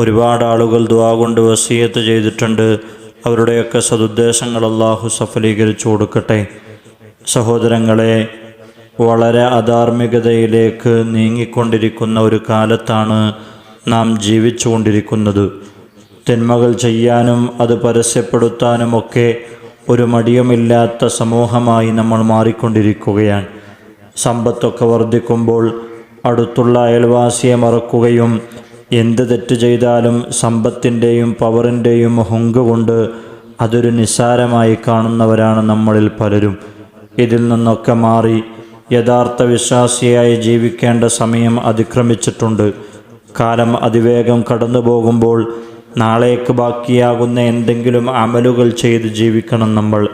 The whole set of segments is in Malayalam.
ഒരുപാട് ആളുകൾ ദുവാ കൊണ്ട് വസീയത്ത് ചെയ്തിട്ടുണ്ട്. അവരുടെയൊക്കെ സതുദ്ദേശങ്ങൾ അള്ളാഹു സഫലീകരിച്ചു കൊടുക്കട്ടെ. സഹോദരങ്ങളെ വളരെ അധാർമികതയിലേക്ക് നീങ്ങിക്കൊണ്ടിരിക്കുന്ന ഒരു കാലത്താണ് നാം ജീവിച്ചുകൊണ്ടിരിക്കുന്നത് തിന്മകൾ ചെയ്യാനും അത് പരസ്യപ്പെടുത്താനുമൊക്കെ ഒരു മടിയുമില്ലാത്ത സമൂഹമായി നമ്മൾ മാറിക്കൊണ്ടിരിക്കുകയാണ്. സമ്പത്തൊക്കെ വർദ്ധിക്കുമ്പോൾ അടുത്തുള്ള അയൽവാസിയെ മറക്കുകയും എന്ത് തെറ്റ് ചെയ്താലും സമ്പത്തിന്റെയും പവറിന്റെയും ഹുങ്ക് കൊണ്ട് അതൊരു നിസ്സാരമായി കാണുന്നവരാണ് നമ്മളിൽ പലരും. ഇതിൽ നിന്നൊക്കെ മാറി യഥാർത്ഥ വിശ്വാസിയായി ജീവിക്കേണ്ട സമയം അതിക്രമിച്ചിട്ടുണ്ട്. കാലം അതിവേഗം കടന്നു പോകുമ്പോൾ നാളേക്ക് ബാക്കിയാകുന്ന എന്തെങ്കിലും അമലുകൾ ചെയ്ത് ജീവിക്കണം നമ്മൾ.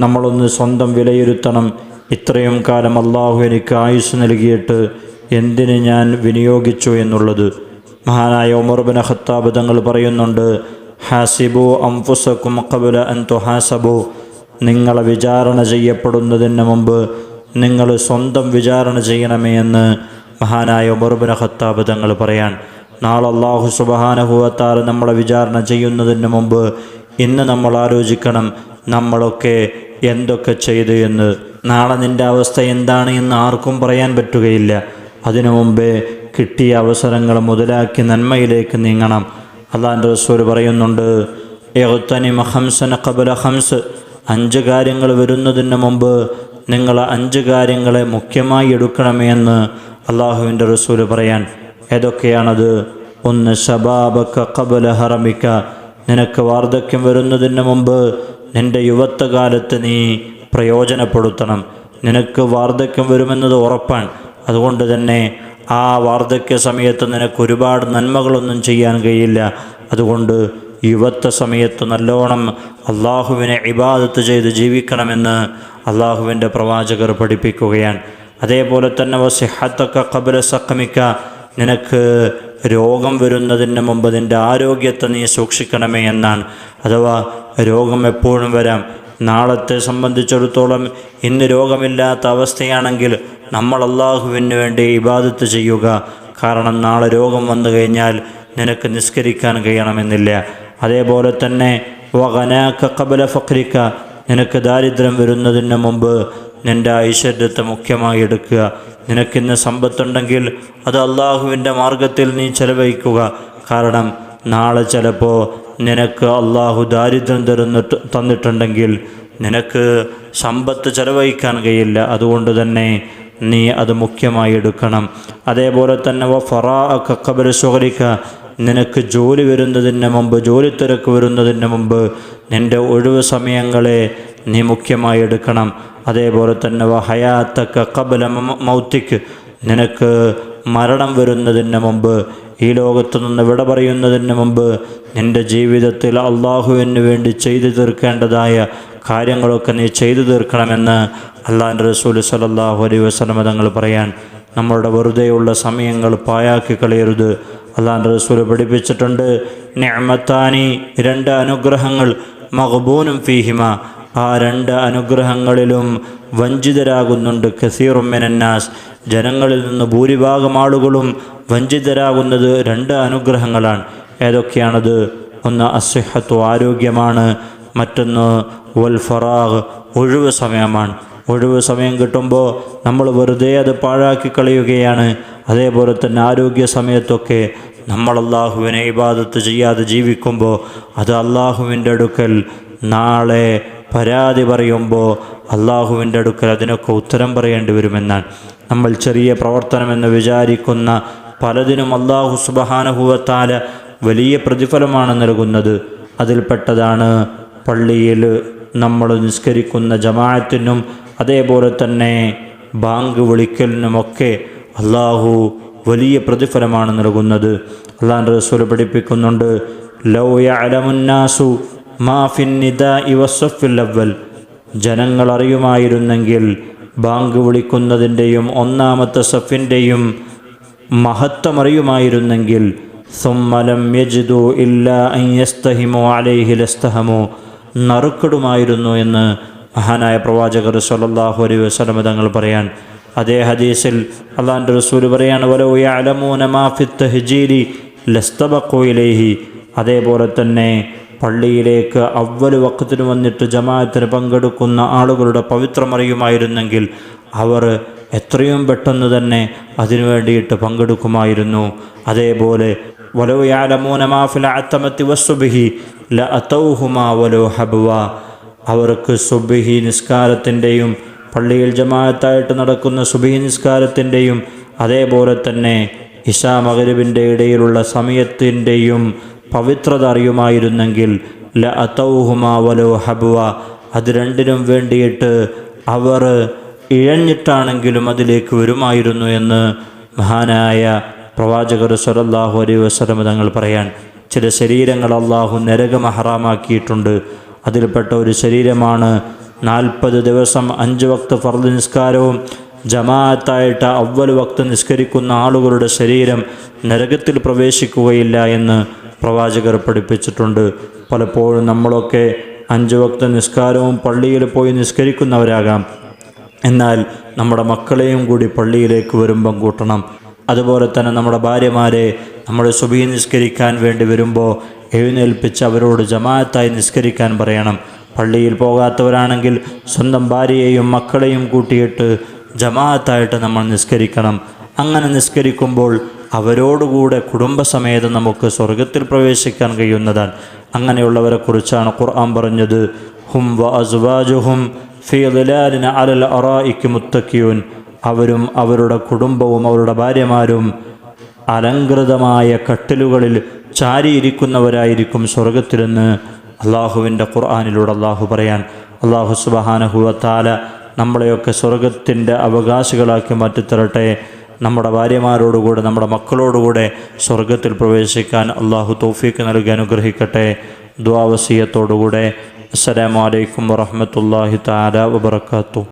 നമ്മളൊന്ന് സ്വന്തം വിലയിരുത്തണം. ഇത്രയും കാലം അള്ളാഹു എനിക്ക് ആയുസ് നൽകിയിട്ട് എന്തിന് ഞാൻ വിനിയോഗിച്ചു എന്നുള്ളത്? മഹാനായ ഉമർബിൻ ഖത്താബ് തങ്ങൾ പറയുന്നുണ്ട് ഹാസിബു അംഫുസക്കും കബുല അൻ തുഹാസബു. നിങ്ങളെ വിചാരണ ചെയ്യപ്പെടുന്നതിന് മുമ്പ് നിങ്ങൾ സ്വന്തം വിചാരണ ചെയ്യണമേ എന്ന് മഹാനായ ഉമർബിൻ ഖത്താബ് തങ്ങൾ പറയാൻ നാളെ അള്ളാഹു സുബഹാനഹുവത്താർ നമ്മളെ വിചാരണ ചെയ്യുന്നതിന് മുമ്പ് ഇന്ന് നമ്മൾ ആലോചിക്കണം നമ്മളൊക്കെ എന്തൊക്കെ ചെയ്തു എന്ന്. നാളെ നിന്റെ അവസ്ഥ എന്താണ് എന്ന് ആർക്കും പറയാൻ പറ്റുകയില്ല. അതിനു മുമ്പേ കിട്ടിയ അവസരങ്ങൾ മുതലാക്കി നന്മയിലേക്ക് നീങ്ങണം. അള്ളാന്റെ റസൂൽ പറയുന്നുണ്ട് ഹംസന കബല ഹംസ് അഞ്ച് കാര്യങ്ങൾ വരുന്നതിന് മുമ്പ് നിങ്ങൾ അഞ്ച് കാര്യങ്ങളെ മുഖ്യമായി എടുക്കണമെന്ന് അള്ളാഹുവിന്റെ റസൂൽ പറയാൻ. ഏതൊക്കെയാണത്? ഒന്ന് ഷബാബക്ക കബല ഹറമിക്ക. നിനക്ക് വാർദ്ധക്യം വരുന്നതിന് മുമ്പ് നിന്റെ യുവത്വകാലത്ത് നീ പ്രയോജനപ്പെടുത്തണം. നിനക്ക് വാർദ്ധക്യം വരുമെന്നത് ഉറപ്പാണ്. അതുകൊണ്ട് തന്നെ ആ വാർദ്ധക്യ സമയത്ത് നിനക്ക് ഒരുപാട് നന്മകളൊന്നും ചെയ്യാൻ കഴിയില്ല. അതുകൊണ്ട് യുവത്വ സമയത്ത് നല്ലോണം അള്ളാഹുവിനെ ഇബാദത്ത് ചെയ്ത് ജീവിക്കണമെന്ന് അള്ളാഹുവിന്റെ പ്രവാചകർ പഠിപ്പിക്കുകയാണ്. അതേപോലെ തന്നെ വസിഹത്തൊക്കെ കബല സക്കമിക്ക നിനക്ക് രോഗം വരുന്നതിന് മുമ്പ് നിന്റെ ആരോഗ്യത്തെ നീ സൂക്ഷിക്കണമേ എന്നാണ്. അഥവാ രോഗം എപ്പോഴും വരാം. നാളത്തെ സംബന്ധിച്ചിടത്തോളം ഇന്ന് രോഗമില്ലാത്ത അവസ്ഥയാണെങ്കിൽ നമ്മൾ അള്ളാഹുവിന് വേണ്ടി ഇബാദത്ത് ചെയ്യുക. കാരണം നാളെ രോഗം വന്നു കഴിഞ്ഞാൽ നിനക്ക് നിസ്കരിക്കാൻ കഴിയണമെന്നില്ല. അതേപോലെ തന്നെ വകനാക്ക കബല ഫക്രിക്ക നിനക്ക് ദാരിദ്ര്യം വരുന്നതിന് മുമ്പ് നിന്റെ ഐശ്വര്യത്തെ മുഖ്യമായി എടുക്കുക. നിനക്കിന്ന് സമ്പത്തുണ്ടെങ്കിൽ അത് അള്ളാഹുവിന്റെ മാർഗത്തിൽ നീ ചെലവഴിക്കുക. കാരണം നാളെ ചിലപ്പോൾ നിനക്ക് അള്ളാഹു ദാരിദ്ര്യം തരുന്നിട്ട് തന്നിട്ടുണ്ടെങ്കിൽ നിനക്ക് സമ്പത്ത് ചെലവഴിക്കാൻ കഴിയില്ല. അതുകൊണ്ട് തന്നെ നീ അത് മുഖ്യമായി എടുക്കണം. അതേപോലെ തന്നെ വ ഫറാ സുഹരിക്ക നിനക്ക് ജോലി വരുന്നതിന് മുമ്പ് ജോലി തിരക്ക് വരുന്നതിന് മുമ്പ് നിന്റെ ഒഴിവ് സമയങ്ങളെ നീ മുഖ്യമായി എടുക്കണം. അതേപോലെ തന്നെ വ ഹയാത്തക്ക കബല മൗത്തിക്ക് നിനക്ക് മരണം വരുന്നതിന് മുമ്പ് ഈ ലോകത്തു നിന്ന് വിട പറയുന്നതിന് മുമ്പ് നിന്റെ ജീവിതത്തിൽ അള്ളാഹുവിന് വേണ്ടി ചെയ്തു തീർക്കേണ്ടതായ കാര്യങ്ങളൊക്കെ നീ ചെയ്തു തീർക്കണമെന്ന് അള്ളാഹിന്റെ റസൂൽ സലല്ലാഹു അലൈ വസ്ലമ തങ്ങൾ പറയാൻ നമ്മളുടെ വെറുതെയുള്ള സമയങ്ങൾ പായാക്കി കളയരുത്. അള്ളാഹിന്റെ റസൂൽ പഠിപ്പിച്ചിട്ടുണ്ട് നെഹമത്താനി രണ്ട് അനുഗ്രഹങ്ങൾ മഹബൂനും ഫീഹിമ. ആ രണ്ട് അനുഗ്രഹങ്ങളിലും വഞ്ചിതരാകുന്നുണ്ട് ഖസീറുമ്മിനന്നാസ് ജനങ്ങളിൽ നിന്ന് ഭൂരിഭാഗം ആളുകളും വഞ്ചിതരാകുന്നത് രണ്ട് അനുഗ്രഹങ്ങളാണ്. ഏതൊക്കെയാണത്? ഒന്ന് അസ്വഹത്വ ആരോഗ്യമാണ് മറ്റൊന്ന് വൽ ഫറാഹ് ഒഴിവ് സമയമാണ്. ഒഴിവ് സമയം കിട്ടുമ്പോൾ നമ്മൾ വെറുതെ അത് പാഴാക്കി കളയുകയാണ്. അതേപോലെ തന്നെ ആരോഗ്യ സമയത്തൊക്കെ നമ്മൾ അള്ളാഹുവിനെ ഇബാദത്ത് ചെയ്യാതെ ജീവിക്കുമ്പോൾ അത് അള്ളാഹുവിന്റെ അടുക്കൽ നാളെ പരാതി പറയുമ്പോൾ അള്ളാഹുവിന്റെ അടുക്കൽ അതിനൊക്കെ ഉത്തരം പറയേണ്ടി വരുമെന്നാണ്. നമ്മൾ ചെറിയ പ്രവർത്തനമെന്ന് വിചാരിക്കുന്ന പലതിനും അള്ളാഹു സുബഹാനഹുവത്താല വലിയ പ്രതിഫലമാണ് നൽകുന്നത്. അതിൽപ്പെട്ടതാണ് പള്ളിയിൽ നമ്മൾ നിസ്കരിക്കുന്ന ജമാഅത്തിനും അതേപോലെ തന്നെ ബാങ്ക് വിളിക്കലിനുമൊക്കെ അള്ളാഹു വലിയ പ്രതിഫലമാണ് നൽകുന്നത്. അള്ളാഹ് റസൂൽ പഠിപ്പിക്കുന്നുണ്ട് ലൗ യഅലമുന്നാസു മാ ഫിൻ നിദാഇ അവ്വൽ. ജനങ്ങൾ അറിയുമായിരുന്നെങ്കിൽ ബാങ്ക് വിളിക്കുന്നതിന്റെയും ഒന്നാമത്തെ സഫിന്റെയും മഹത്വമറിയുമായിരുന്നെങ്കിൽ സുമ്മലം യജിദു ഇല്ല അയ്യസ്തഹിമോ അലൈഹി ലസ്തഹമോ. നറുക്കിടുമായിരുന്നു എന്ന് മഹാനായ പ്രവാചകർ സല്ലല്ലാഹു അലൈ വസ്ലമ തങ്ങൾ പറയാൻ. അതേ ഹദീസിൽ അള്ളാന്റെ റസൂൽ പറയാണ് വലോ യഅലമൂന ഹിജീലി ലസ്തബക്കോയിലേഹി അതേപോലെ തന്നെ പള്ളിയിലേക്ക് അവൽ വക്കത്തിന് വന്നിട്ട് ജമാഅത്തിന് പങ്കെടുക്കുന്ന ആളുകളുടെ പവിത്രമറിയുമായിരുന്നെങ്കിൽ അവർ എത്രയും പെട്ടെന്ന് തന്നെ അതിനു വേണ്ടിയിട്ട് പങ്കെടുക്കുമായിരുന്നു. അതേപോലെ അവർക്ക് സുബിഹി നിസ്കാരത്തിന്റെയും പള്ളിയിൽ ജമാഅത്തായിട്ട് നടക്കുന്ന സുബിഹി നിസ്കാരത്തിന്റെയും അതേപോലെ തന്നെ ഇഷാ മകരുവിന്റെ ഇടയിലുള്ള സമയത്തിന്റെയും പവിത്രത അറിയുമായിരുന്നെങ്കിൽ ല അതൗഹുമാവലോ ഹബുവ അത് രണ്ടിനും വേണ്ടിയിട്ട് അവർ ഇഴഞ്ഞിട്ടാണെങ്കിലും അതിലേക്ക് വരുമായിരുന്നു എന്ന് മഹാനായ പ്രവാചകർ സ്വലല്ലാഹു അലൈഹി വസ്ലം തങ്ങൾ പറയാൻ ചില ശരീരങ്ങൾ അള്ളാഹു നരകം ഹറാമാക്കിയിട്ടുണ്ട് അതിൽപ്പെട്ട ഒരു ശരീരമാണ് നാൽപ്പത് ദിവസം അഞ്ച് വക്ത് ഫർദ് നിസ്കാരവും ജമാഅത്തായിട്ട് അവൽ വക്ത് നിസ്കരിക്കുന്ന ആളുകളുടെ ശരീരം നരകത്തിൽ പ്രവേശിക്കുകയില്ല എന്ന് പ്രവാചകർ പഠിപ്പിച്ചിട്ടുണ്ട്. പലപ്പോഴും നമ്മളൊക്കെ അഞ്ച് വക്ത നിസ്കാരവും പള്ളിയിൽ പോയി നിസ്കരിക്കുന്നവരാകാം. എന്നാൽ നമ്മുടെ മക്കളെയും കൂടി പള്ളിയിലേക്ക് വരുമ്പം കൂട്ടണം. അതുപോലെ തന്നെ നമ്മുടെ ഭാര്യമാരെ നമ്മൾ സുബീ നിസ്കരിക്കാൻ വേണ്ടി വരുമ്പോൾ എഴുന്നേൽപ്പിച്ച് അവരോട് ജമാഅത്തായി നിസ്കരിക്കാൻ പറയണം. പള്ളിയിൽ പോകാത്തവരാണെങ്കിൽ സ്വന്തം ഭാര്യയെയും മക്കളെയും കൂട്ടിയിട്ട് ജമാഅത്തായിട്ട് നമ്മൾ നിസ്കരിക്കണം. അങ്ങനെ നിസ്കരിക്കുമ്പോൾ അവരോടുകൂടെ കുടുംബസമേതം നമുക്ക് സ്വർഗത്തിൽ പ്രവേശിക്കാൻ കഴിയുന്നതാണ്. അങ്ങനെയുള്ളവരെ കുറിച്ചാണ് ഖുർആൻ പറഞ്ഞത്. ഹും വ അസ്വാജുഹും അലൽ അറായിക്ക് മുത്തക്കിയൂൻ അവരും അവരുടെ കുടുംബവും അവരുടെ ഭാര്യമാരും അലങ്കൃതമായ കട്ടിലുകളിൽ ചാരിയിരിക്കുന്നവരായിരിക്കും സ്വർഗത്തിലെന്ന് അള്ളാഹുവിന്റെ ഖുർആാനിലൂടെ അള്ളാഹു പറയാൻ. അള്ളാഹു സുബഹാനഹുവത്താല നമ്മളെയൊക്കെ സ്വർഗത്തിന്റെ അവകാശികളാക്കി മാറ്റിത്തരട്ടെ. നമ്മുടെ ഭാര്യമാരോടുകൂടെ നമ്മുടെ മക്കളോടുകൂടെ സ്വർഗത്തിൽ പ്രവേശിക്കാൻ അള്ളാഹു തോഫീക്ക് നൽകി അനുഗ്രഹിക്കട്ടെ. ദ്വാവസീയത്തോടുകൂടെ അസ്സലാമലൈക്കും വറഹമത്തല്ലാഹി താല വബർക്കാത്തു